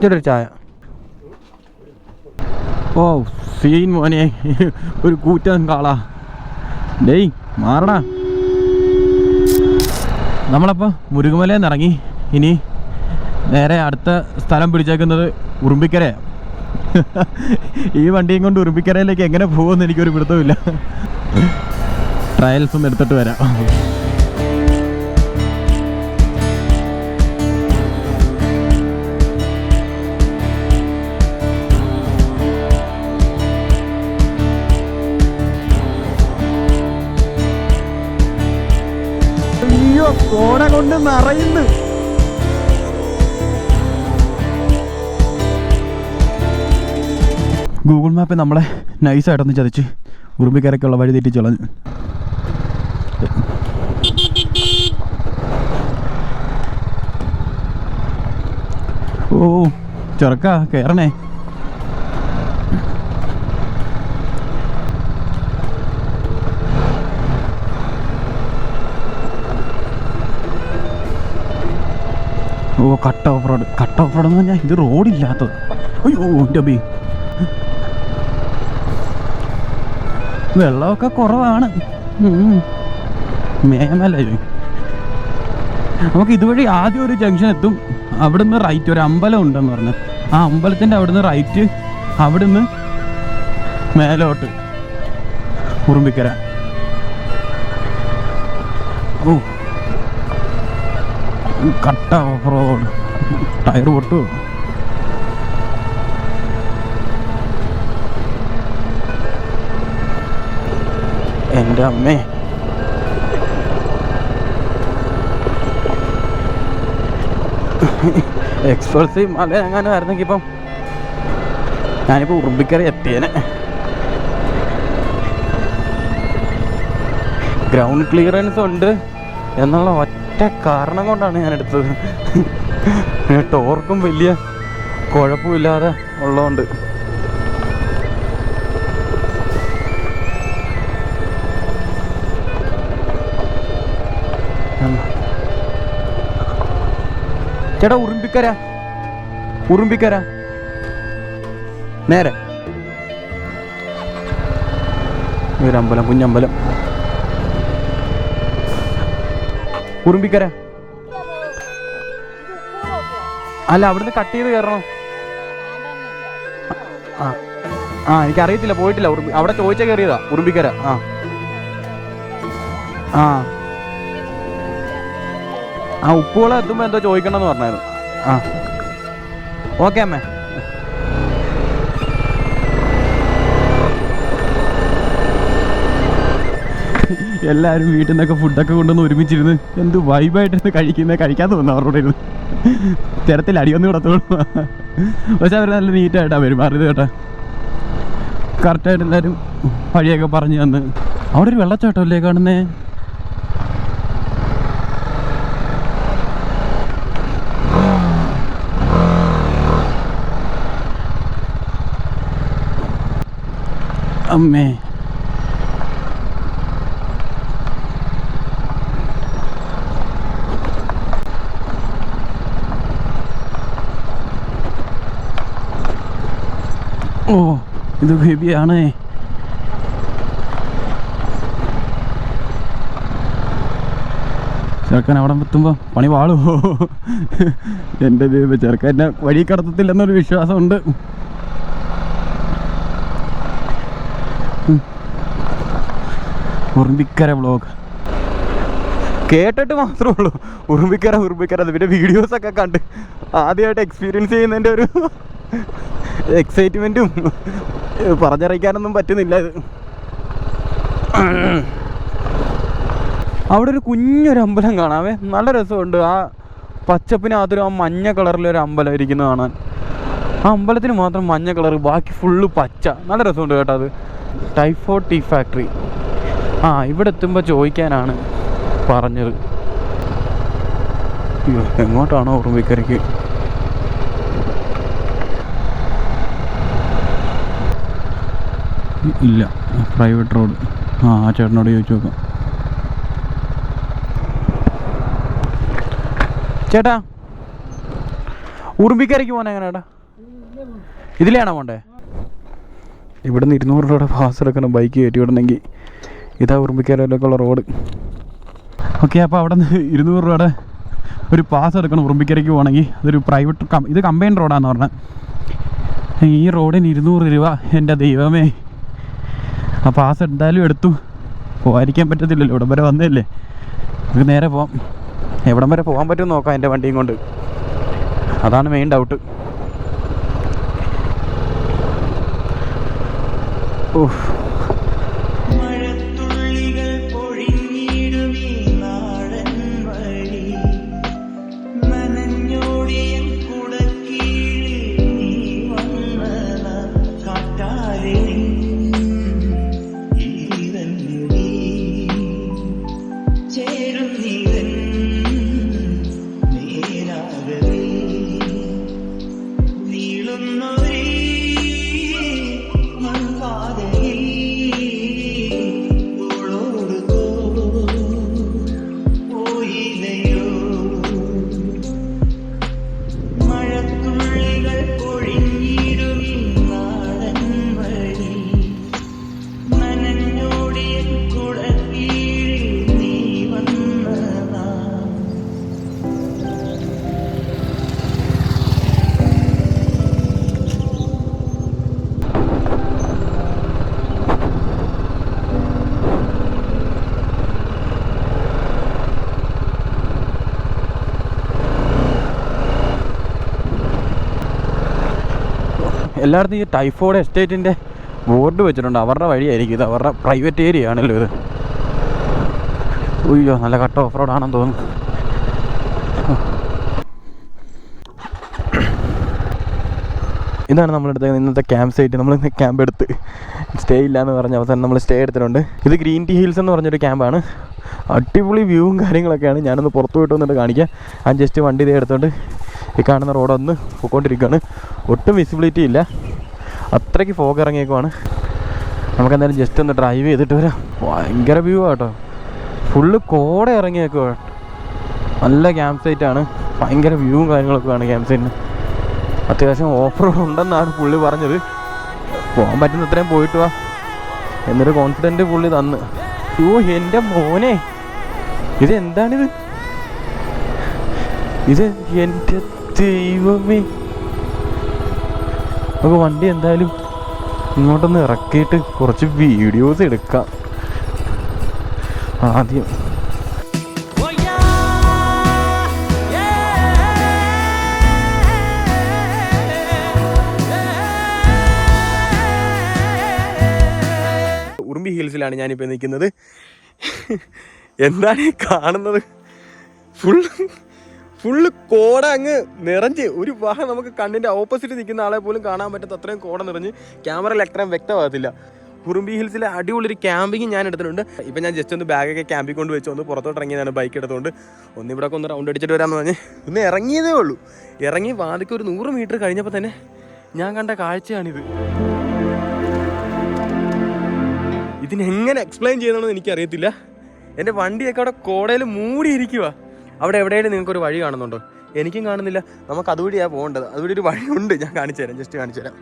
ഇച്ചിരി ചായ. ഓ സീൻ മോനെ. ഒരു കൂറ്റൻ കാളാ. ഡേയ് മാറണ നമ്മളപ്പോൾ മുരുകുമലയിൽ നിന്ന് ഇറങ്ങി ഇനി നേരെ അടുത്ത സ്ഥലം പിടിച്ചേക്കുന്നത് ഉറുമ്പിക്കരയാണ് ഈ വണ്ടിയും കൊണ്ട് ഉറുമ്പിക്കരയിലേക്ക് എങ്ങനെ പോകുമെന്ന് എനിക്കൊരു പിടുത്തമില്ല ഒന്ന് എടുത്തിട്ട് വരാം. കോട കൊണ്ട് നിറയുന്നു. ഗൂഗിൾ മാപ്പ് നമ്മളെ നൈസായിട്ടൊന്ന് ചതിച്ച് ഉറുമ്പിക്കരയ്ക്കുള്ള വഴി തെറ്റി ചൊളഞ്ഞു. ഓ ചെറുക്ക കയറണേ cut off road cut off road എന്ന് പറഞ്ഞാൽ ഇത് റോഡില്ലാത്തത് അയ്യോ എന്റെ ബി വെള്ളമൊക്കെ കുറവാണ്. മേമല്ലേ നമുക്ക് ഇതുവഴി ആദ്യം ഒരു ജംഗ്ഷൻ എത്തും. അവിടുന്ന് റൈറ്റ് ഒരു അമ്പലം ഉണ്ടെന്ന് പറഞ്ഞു. ആ അമ്പലത്തിന്റെ അവിടുന്ന് റൈറ്റ് അവിടുന്ന് മേലോട്ട്. ഉറുമ്പിക്കര. ഓ. കട്ട ഓഫ് റോഡ് ടയർ പൊട്ടു എന്റെ അമ്മേ. എക്സ്പ്രസ് മല എങ്ങാനും ആയിരുന്നെങ്കിൽ ഇപ്പം ഞാനിപ്പോൾ ഉറുമ്പിക്കറി എത്തിയേനെ. ഗ്രൗണ്ട് ക്ലിയറൻസ് ഉണ്ട് എന്നുള്ള ഒറ്റ കാരണം കൊണ്ടാണ് ഞാൻ എടുത്തത്. ടോർക്കും വലിയ കുഴപ്പമില്ലാതെ ഉള്ളതുകൊണ്ട്. ചേട്ടാ ഉറുമ്പിക്കര. ഉറുമ്പിക്കര. നേരെ. ഒരു അമ്പലം കുഞ്ഞമ്പലം. ഉറുമ്പിക്കര അല്ല അവിടുന്ന് കട്ട് ചെയ്ത് കയറണം ആ ആ എനിക്കറിയത്തില്ല പോയിട്ടില്ല ഉറുമ്പി അവിടെ ചോദിച്ചാൽ കയറിയതാ ഉറുമ്പിക്കര ആ. ആ. ആ ഉപ്പുവെള്ളം എത്തുമ്പോൾ എന്തോ ചോദിക്കണമെന്ന് പറഞ്ഞായിരുന്നു. ആ. ഓക്കെ അമ്മേ. എല്ലാവരും വീട്ടിൽ നിന്നൊക്കെ ഫുഡൊക്കെ കൊണ്ടുവന്ന് ഒരുമിച്ചിരുന്ന് എന്ത് വൈബായിട്ടിരുന്ന് കഴിക്കുന്നത് കഴിക്കാൻ തോന്നുന്നു അവരോട് ഇരുന്ന്. തിരത്തിൽ അടിയൊന്നും കിടത്തോളൂ പക്ഷെ അവർ നല്ല നീറ്റായിട്ടാണ് പെരുമാറിയത് കേട്ടോ. കറക്റ്റായിട്ട് എല്ലാവരും വഴിയൊക്കെ പറഞ്ഞു തന്ന്. അവിടെ ഒരു വെള്ളച്ചാട്ടം അല്ലേ കാണുന്നേ? അമ്മേ. ഓ ഇത് ഹെബിയാണ് ചെറുക്കൻ അവിടെ എത്തുമ്പോൾ പണി വാളുമോ എന്റെ ദൈവം ചെറുക്കന്റെ വഴി കടത്തത്തില്ലെന്നൊരു വിശ്വാസമുണ്ട്. ഉറുമ്പിക്കര വ്ളോഗ് കേട്ടിട്ട് മാത്രമേ ഉള്ളൂ. ഉറുമ്പിക്കര ഉറുമ്പിക്കര പിന്നെ വീഡിയോസ് ഒക്കെ കണ്ട് ആദ്യമായിട്ട് എക്സ്പീരിയൻസ് ചെയ്യുന്നതിന്റെ ഒരു എക്സൈറ്റ്മെന്റും പറഞ്ഞറിയിക്കാനൊന്നും പറ്റുന്നില്ല ഇത്. അവിടെ ഒരു കുഞ്ഞൊരു അമ്പലം കാണാവേ നല്ല രസമുണ്ട്. ആ പച്ചപ്പിനകത്തൊരു ആ മഞ്ഞ കളറിലൊരു അമ്പലം ഇരിക്കുന്നത് കാണാൻ. ആ അമ്പലത്തിന് മാത്രം മഞ്ഞ കളർ ബാക്കി ഫുള്ള് പച്ച. നല്ല രസമുണ്ട് കേട്ടോ അത്. ടൈഫോ ടീ ഫാക്ടറി ആ ഇവിടെ എത്തുമ്പോൾ ചോദിക്കാനാണ് പറഞ്ഞത്. അയ്യോ എങ്ങോട്ടാണോ ഉറുമ്പിക്കരയ്ക്ക് ഇല്ല പ്രൈവറ്റ് റോഡ് ആ ആ ചേട്ടനോട് ചോദിച്ചു നോക്കാം. ചേട്ടാ ഉറുമ്പിക്കരയ്ക്ക് പോകാൻ എങ്ങനെയാടാ ഇതിലെയാണോ പോണ്ടേ? ഇവിടെ നിന്ന് ഇരുന്നൂറ് രൂപയുടെ പാസ് എടുക്കണം ബൈക്ക് കയറ്റി വിടണമെങ്കിൽ. ഇതാ ഉറുമ്പിക്കരയിലേക്കുള്ള റോഡ് ഓക്കെ അപ്പോൾ അവിടെ നിന്ന് ഇരുന്നൂറ് രൂപയുടെ ഒരു പാസ് എടുക്കണം ഉറുമ്പിക്കരയ്ക്ക് പോകണമെങ്കിൽ. അതൊരു പ്രൈവറ്റ് ഇത് കമ്പൈൻ റോഡാന്ന് പറഞ്ഞത് ഈ റോഡിന് ഇരുന്നൂറ് രൂപ എന്റെ ദൈവമേ. ആ പാസ് എന്തായാലും എടുത്തു. പോകാതിരിക്കാൻ പറ്റത്തില്ലല്ലോ. ഇവിടം വരെ വന്നതല്ലേ? നമുക്ക് നേരെ പോവാം. എവിടം വരെ പോകാൻ പറ്റുമെന്ന് നോക്കാം എന്റെ വണ്ടിയും കൊണ്ട്. അതാണ് മെയിൻ ഡൗട്ട് ഓഹ് എല്ലായിടത്തും ഈ ടൈഫോയിഡ് എസ്റ്റേറ്റിന്റെ ബോർഡ് വെച്ചിട്ടുണ്ട്. അവരുടെ വഴിയായിരിക്കും ഇത്. അവരുടെ പ്രൈവറ്റ് ഏരിയ ആണല്ലോ ഇത്. ഉയ്യോ നല്ല കട്ട് ഓഫ് റോഡാണെന്ന് തോന്നുന്നു. ഇതാണ് നമ്മളെടുത്ത ഇന്നത്തെ ക്യാമ്പ് സൈറ്റ് നമ്മൾ ഇന്ന് ക്യാമ്പ് എടുത്ത് സ്റ്റേ ഇല്ല എന്ന് പറഞ്ഞ അവസാനം നമ്മൾ സ്റ്റേ എടുത്തിട്ടുണ്ട്. ഇത് ഗ്രീൻ ടീ ഹിൽസ് എന്ന് പറഞ്ഞൊരു ക്യാമ്പാണ് അടിപൊളി വ്യൂവും കാര്യങ്ങളൊക്കെയാണ്. ഞാനൊന്ന് പുറത്ത് പോയിട്ട് വന്നിട്ട് കാണിക്കാം. ഞാൻ ജസ്റ്റ് വണ്ടി ഇതേ എടുത്തോണ്ട് ഈ കാണുന്ന റോഡ് ഒന്ന് പോയിക്കൊണ്ടിരിക്കുകയാണ് ഒട്ടും വിസിബിലിറ്റി ഇല്ല. അത്രയ്ക്ക് ഫോഗ് ഇറങ്ങിയേക്കുവാണ്. നമുക്ക് എന്തായാലും ജസ്റ്റ് ഒന്ന് ഡ്രൈവ് ചെയ്തിട്ട് വരാം. ഭയങ്കര വ്യൂ ആട്ടോ ഫുള്ള് കോട ഇറങ്ങിയേക്കുവാ. നല്ല ക്യാമ്പ് സൈറ്റാണ് ഭയങ്കര വ്യൂവും കാര്യങ്ങളൊക്കെയാണ് ക്യാമ്പ് സൈറ്റിന് അത്യാവശ്യം ഓഫർ ഉണ്ടെന്നാണ് പുള്ളി പറഞ്ഞത്. പോകാൻ പറ്റുന്ന അത്രയും പോയിട്ട് വാ. എന്നൊരു കോൺഫിഡന്റ് പുള്ളി തന്ന്. യോ എന്റെ മോനെ. ഇത് എന്താണിത്? ഇത് എന്റെ ദൈവമേ. നമുക്ക് വണ്ടി എന്തായാലും ഇങ്ങോട്ടൊന്ന് ഇറക്കിയിട്ട് കുറച്ച് വീഡിയോസ് എടുക്കാം. ആദ്യം ഹിൽസിലാണ് ഞാനിപ്പോൾ നിൽക്കുന്നത്. എന്താണ് ഈ കാണുന്നത്? ഫുൾ ഫുള്ള് കോട അങ്ങ് നിറഞ്ഞ്. ഒരു വാഹനം നമുക്ക് കണ്ണിന്റെ ഓപ്പോസിറ്റ് നിൽക്കുന്ന ആളെ പോലും കാണാൻ പറ്റാത്ത അത്രയും കോട നിറഞ്ഞ്. ക്യാമറയിൽ അത്രയും വ്യക്തമാകത്തില്ല. കുറുമ്പി ഹിൽസിലെ അടിപൊളി ഒരു ക്യാമ്പിങ് ഞാൻ എടുത്തിട്ടുണ്ട്. ഇപ്പം ഞാൻ ജസ്റ്റ് ഒന്ന് ബാഗൊക്കെ ക്യാമ്പിൽ കൊണ്ട് വെച്ച് ഒന്ന് പുറത്തോട്ട് ഇറങ്ങിയതാണ് ബൈക്ക് എടുത്തുകൊണ്ട് ഒന്ന് ഇവിടെ ഒന്ന് റൗണ്ട് അടിച്ചിട്ട് വരാമെന്ന് പറഞ്ഞ്. ഒന്ന് ഇറങ്ങിയതേ ഉള്ളൂ. ഇറങ്ങി വാതിക്ക് ഒരു നൂറ് മീറ്റർ കഴിഞ്ഞപ്പോൾ തന്നെ ഞാൻ കണ്ട കാഴ്ചയാണിത്. ഇതിനെങ്ങനെ എക്സ്പ്ലെയിൻ ചെയ്യണമെന്ന് എനിക്കറിയത്തില്ല. എന്റെ വണ്ടിയൊക്കെ അവിടെ കോടയിൽ മൂടിയിരിക്കുക അവിടെ എവിടെയെങ്കിലും നിങ്ങൾക്കൊരു വഴി കാണുന്നുണ്ടോ? എനിക്കും കാണുന്നില്ല. നമുക്ക് അതുവഴിയാണ് പോകേണ്ടത്. അതുവഴി ഒരു വഴിയുണ്ട് ഞാൻ കാണിച്ചു തരാം. ജസ്റ്റ് കാണിച്ചു തരാം.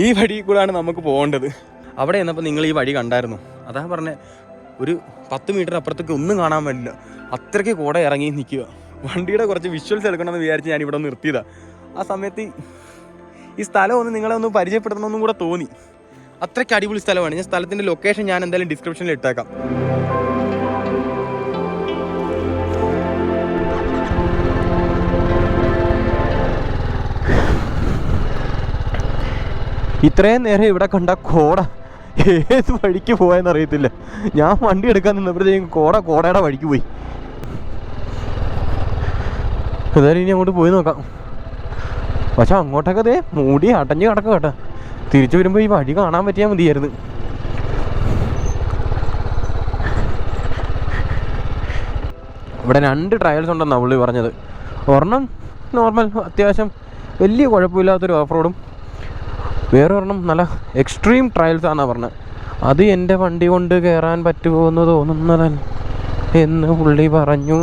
ഈ വഴി കൂടാണ് നമുക്ക് പോകേണ്ടത്. അവിടെ എന്നപ്പോൾ നിങ്ങൾ ഈ വഴി കണ്ടായിരുന്നു? അതാ പറഞ്ഞ ഒരു പത്ത് മീറ്റർ അപ്പുറത്തേക്ക് ഒന്നും കാണാൻ പറ്റില്ല. അത്രയ്ക്ക് കൂടെ ഇറങ്ങി നിൽക്കുക. വണ്ടിയുടെ കുറച്ച് വിഷ്വൽസ് എടുക്കണമെന്ന് വിചാരിച്ച് ഞാൻ ഇവിടെ നിർത്തിയതാണ് ആ സമയത്ത് ഈ സ്ഥലം ഒന്ന് നിങ്ങളെ ഒന്ന് പരിചയപ്പെടുത്തണമെന്നും കൂടെ തോന്നി. അത്രയ്ക്ക് അടിപൊളി സ്ഥലമാണ്. ഞാൻ സ്ഥലത്തിന്റെ ലൊക്കേഷൻ ഞാൻ എന്തായാലും ഡിസ്ക്രിപ്ഷനിൽ ഇട്ടേക്കാം. ഇത്രയും നേരം ഇവിടെ കണ്ട കോട ഏത് വഴിക്ക് പോയെന്ന് അറിയത്തില്ല. ഞാൻ വണ്ടി എടുക്കാൻ നിന്നപ്പോഴത്തേക്കും കോട കോടയുടെ വഴിക്ക് പോയി. എന്തായാലും ഇനി അങ്ങോട്ട് പോയി നോക്കാം. പക്ഷെ അങ്ങോട്ടൊക്കെ ദേ മൂടി അടഞ്ഞ് കിടക്കുക കേട്ടോ. തിരിച്ചു വരുമ്പോൾ ഈ വഴി കാണാൻ പറ്റിയാൽ മതിയായിരുന്നു. ഇവിടെ രണ്ട് ട്രയൽസ് ഉണ്ടെന്നാണ് പുള്ളി പറഞ്ഞത്. ഒരെണ്ണം നോർമൽ അത്യാവശ്യം വലിയ കുഴപ്പമില്ലാത്തൊരു ഓഫ് റോഡും വേറെ ഒരെണ്ണം നല്ല എക്സ്ട്രീം ട്രയൽസ് ആണെന്നാണ് പറഞ്ഞത് അത് എന്റെ വണ്ടി കൊണ്ട് കയറാൻ പറ്റുമോ എന്ന് തോന്നുന്നതൻ എന്ന് പുള്ളി പറഞ്ഞു.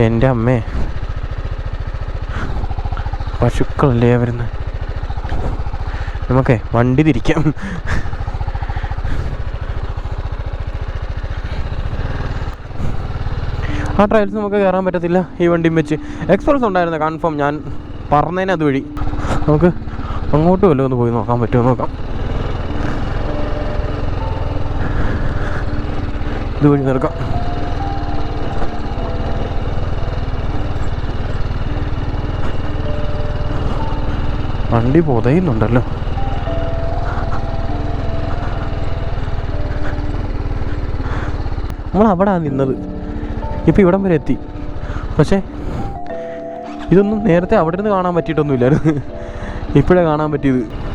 എന്റെ അമ്മേ. പശുക്കളല്ലേ വരുന്നത് നമുക്കേ വണ്ടി തിരിക്കാം. ആ ട്രയൽസ് നമുക്ക് കയറാൻ പറ്റത്തില്ല ഈ വണ്ടിയും വെച്ച്. എക്സ്പ്രസ് ഉണ്ടായിരുന്നു കൺഫേം ഞാൻ. പറഞ്ഞതിന് അതുവഴി. നമുക്ക് അങ്ങോട്ട് വല്ലതും ഒന്ന് പോയി നോക്കാൻ പറ്റുമോ നോക്കാം. ഇതുവഴി നിൽക്കാം വണ്ടി പുതയുന്നുണ്ടല്ലോ. നമ്മൾ അവിടെ നിന്നത്. ഇപ്പം ഇവിടം വരെ എത്തി. പക്ഷേ ഇതൊന്നും നേരത്തെ അവിടെ നിന്ന് കാണാൻ പറ്റിയിട്ടൊന്നുമില്ലായിരുന്നു. ഇപ്പോഴേ കാണാൻ പറ്റിയത്.